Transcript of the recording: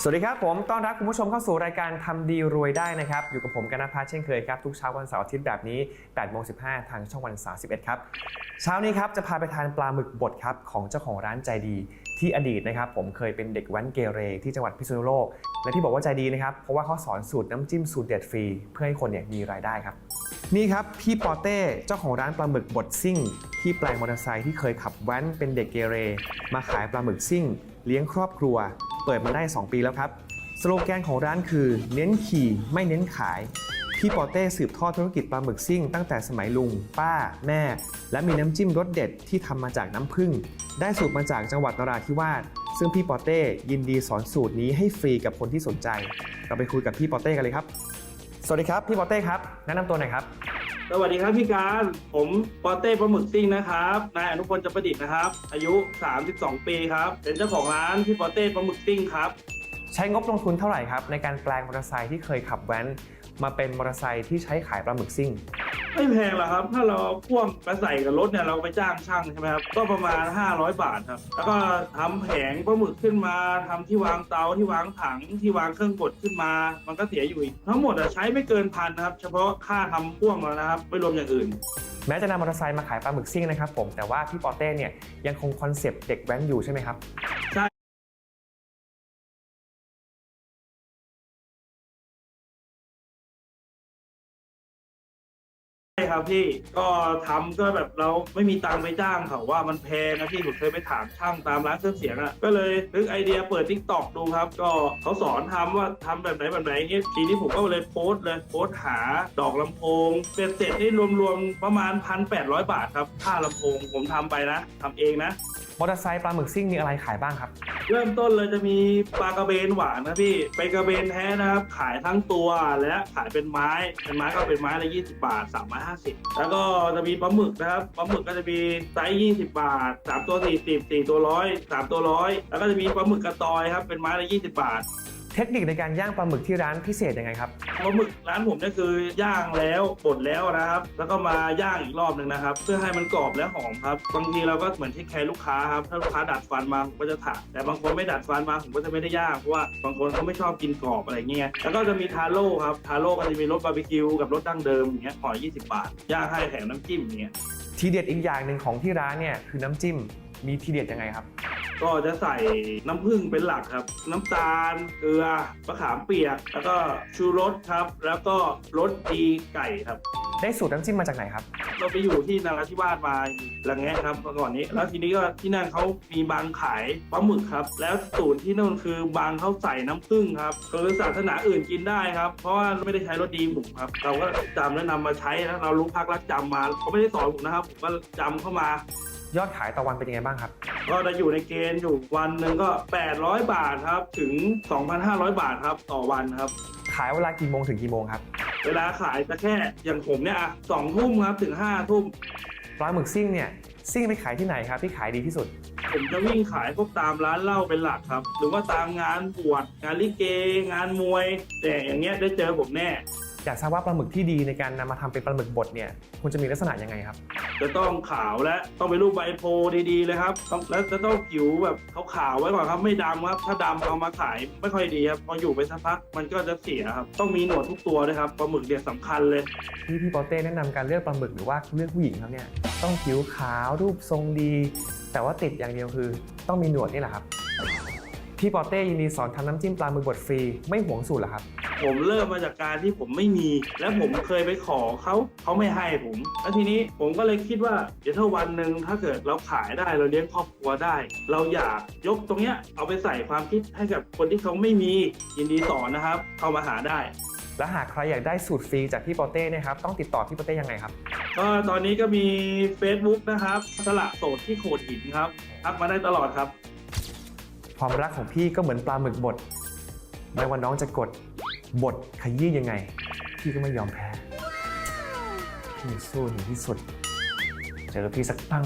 สวัสดีครับผมต้อนรับคุณผู้ชมเข้าสู่รายการทำดีรวยได้นะครับ อยู่กับผมกนนพัฒน์เช่นเคยครับ ทุกเช้าวันเสาร์อาทิตย์แบบนี้8โมง15 ทางช่องวัน31 ครับ เช้านี้ครับจะพาไปทานปลาหมึกบดครับ ของเจ้าของร้านใจดี ที่อดีตนะครับ ผมเคยเป็นเด็กแว้นเกเรที่จังหวัดพิษณุโลก และที่บอกว่าใจดีนะครับ เพราะว่าเขาสอนสูตรน้ำจิ้มสูตรเด็ดฟรี เพื่อให้คนเนี่ยมีรายได้ครับ นี่ครับพี่ปอเต้เจ้าของร้านปลาหมึกบดซิ่ง ที่แปลงมอเตอร์ไซค์ที่เคยขับแว้นเป็นเด็กเกเร มาขายปลาหมึกซิ่ง เลี้ยงครอบครัว เปิดมาได้ 2 ปีแล้วครับ สโลแกนของร้านคือ เน้นขี่ไม่เน้นขาย พี่ปอเต้สืบทอดธุรกิจปลาหมึกซิ่งตั้งแต่สมัยลุง ป้า แม่ และมีน้ำจิ้มรสเด็ดที่ทำมาจากน้ำผึ้งได้สูตรมาจากจังหวัดนราธิวาสซึ่งพี่ปอเต้ยินดีสอนสูตรนี้ให้ฟรีกับคนที่สนใจ เราไปคุยกับพี่ปอเต้กันเลยครับ สวัสดีครับ พี่ปอเต้ครับ แนะนำตัวหน่อยครับ สวัสดีครับพี่การ ผมปอเต้ปลาหมึกซิ่งนะครับนายอนุพลจำประดิษฐ์นะครับ อายุ 32 ปีครับ เป็นเจ้าของร้านพี่ปอเต้ปลาหมึกซิ่งครับ ใช้งบลงทุนเท่าไหร่ครับ ในการแปลงมอเตอร์ไซค์ที่เคยขับแว้น มาเป็นมอเตอร์ไซค์ที่ใช้ขายปลาหมึกซิ่ง ไม่แพงหรอกครับ ถ้าเราพ่วงไปใส่กับรถเนี่ยเราไปจ้างช่างใช่ไหมครับ ก็ประมาณ 500 บาทครับ แล้วก็ทำแผงปลาหมึกขึ้นมาทำที่วางเตาที่วางถังที่วางเครื่องกดขึ้นมา มันก็เสียอยู่อีกทั้งหมดอะใช้ไม่เกินพันนะครับ เฉพาะค่าทำพ่วงแล้วนะครับไม่รวมอย่างอื่นแม้จะนำมอเตอร์ไซค์มาขายปลาหมึกซิ่งนะครับผมแต่ว่าพี่ปอเต้เนี่ยยังคงคอนเซปต์เด็กแว้นอยู่ใช่ไหมครับ ครับพี่ก็ทำก็แบบเราไม่มีตังค์ไปจ้างเขาว่ามันแพงนะพี่ผมเคยไปถามช่างตามร้านเครื่องเสียงอะก็เลยนึกไอเดียเปิดทิกตอกดูครับ ก็เขาสอนทำว่าทำแบบไหนแบบไหนเงี้ยทีนี้ผมก็เลยโพสต์เลยโพสต์หาดอกลำโพงเสร็จเสร็จนี่รวมๆประมาณพันแปดร้อยบาทครับค่าลำโพงผมทำไปนะทำเองนะ มอเตอร์ไซค์ปลาหมึกซิ่งมีอะไรขายบ้างครับ เริ่มต้นเลยจะมีปลากระเบนหวานนะพี่เป็นกระเบนแท้นะครับ ขายทั้งตัวและขายเป็นไม้ เป็นไม้ก็เป็นไม้ละ20 บาท3ไม้50 แล้วก็จะมีปลาหมึกนะครับปลาหมึกก็จะมีไซส์20 บาท 3 ตัว 40 4 ตัวร้อย3ตัวร้อยแล้วก็จะมีปลาหมึกกระตอยครับเป็นไม้ละ20 บาท เทคนิคในการย่างปลาหมึกที่ร้านพิเศษยังไงครับ ปลาหมึกร้านผมเนี่ยคือย่างแล้วบดแล้วนะครับ แล้วก็มาย่างอีกรอบหนึ่งนะครับ เพื่อให้มันกรอบและหอมครับบางทีเราก็เหมือนเทคแคร์ลูกค้าครับถ้าลูกค้าดัดฟันมาผมก็จะถามแต่บางคนไม่ดัดฟันมาผมก็จะไม่ได้ย่างเพราะว่าบางคนเขาไม่ชอบกินกรอบอะไรเงี้ยแล้วก็จะมีทาโร่ครับทาโร่ก็จะมีรสบาร์บีคิวกับรสดั้งเดิมอย่างเงี้ยห่อ20 บาทย่างให้แถมน้ำจิ้มอย่างเงี้ยทีเด็ดอีกอย่างหนึ่งของที่ร้านเนี่ยคือน้ำจิ้มมีทีเด็ดยังไงครับ ก็จะใส่น้ำผึ้งเป็นหลักครับ น้ำตาลเกลือมะขามเปียก แล้วก็ชูรสครับ แล้วก็รสดีไก่ครับ ได้สูตรน้ำจิ้มมาจากไหนครับ เราไปอยู่ที่นราธิวาสมาละแงะครับเมื่อก่อนนี้ แล้วทีนี้ก็ที่นั่นเขามีบางขายปลาหมึกครับ แล้วสูตรที่นู่นคือบางเขาใส่น้ำผึ้งครับคือศาสนาอื่นกินได้ครับ เพราะว่าไม่ได้ใช้รสดีหมูครับ เราก็จำและนำมาใช้แล้วเรารู้พักรักจำมาเขาไม่ได้สอนผมนะครับผมก็จำเข้ามายอดขายต่อวันเป็นยังไงบ้างครับ ก็จะอยู่ในเกณฑ์อยู่วันหนึ่งก็ 800 บาทครับ ถึง 2,500 บาทครับต่อวันครับ ขายเวลากี่โมงถึงกี่โมงครับ เวลาขายจะแค่อย่างผมเนี่ยอะสองทุ่มครับถึงห้าทุ่มปลาหมึกซิ่งเนี่ยซิ่งไปขายที่ไหนครับที่ขายดีที่สุด ผมจะวิ่งขายพวกตามร้านเหล้าเป็นหลักครับ หรือว่าตามงานบวชงานลิเก งานมวย แต่อย่างเงี้ยได้เจอผมแน่ อยากทราบว่าปลาหมึกที่ดีในการนำมาทำเป็นปลาหมึกบดเนี่ยควรจะมีลักษณะยังไงครับจะต้องขาวและต้องเป็นรูปใบโพธิ์ดีๆเลยครับต้องแล้วจะต้องผิวแบบขาวๆไว้ก่อนครับไม่ดำครับ ถ้าดำเอามาขายไม่ค่อยดีครับพออยู่ไปสักพักมันก็จะเสียครับต้องมีหนวดทุกตัวด้วยครับปลาหมึกเนี่ยสำคัญเลย ที่พี่ปอเต้แนะนำการเลือกปลาหมึกหรือว่าเลือกผู้หญิงครับเนี่ยต้องผิวขาวรูปทรงดี แต่ว่าติดอย่างเดียวคือต้องมีหนวดนี่แหละครับพี่ปอเต้ยินดีสอนทำน้ำจิ้มปลาหมึกบดฟรีไม่หวงสูตรเหรอครับ ผมเริ่มมาจากการที่ผมไม่มี แล้วผมเคยไปขอเขาเขาไม่ให้ผม แล้วทีนี้ผมก็เลยคิดว่าเดี๋ยวถ้าวันหนึ่งถ้าเกิดเราขายได้เราเลี้ยงครอบครัวได้ เราอยากยกตรงเนี้ยเอาไปใส่ความคิดให้กับคนที่เขาไม่มียินดีสอนนะครับ เข้ามาหาได้ และหากใครอยากได้สูตรฟรีจากพี่ปอเต้เนะครับ ต้องติดต่อพี่ปอเต้ยังไงครับ ก็ตอนนี้ก็มี Facebook นะครับสละโสดที่โขดหินครับทักมาได้ตลอดครับ ความรักของพี่ก็เหมือนปลาหมึกบดไม่ว่าน้องจะกด บทขยี้ยังไง พี่ก็ไม่ยอมแพ้ พี่สู้ถึงที่สุด เจอพี่สักตั้ง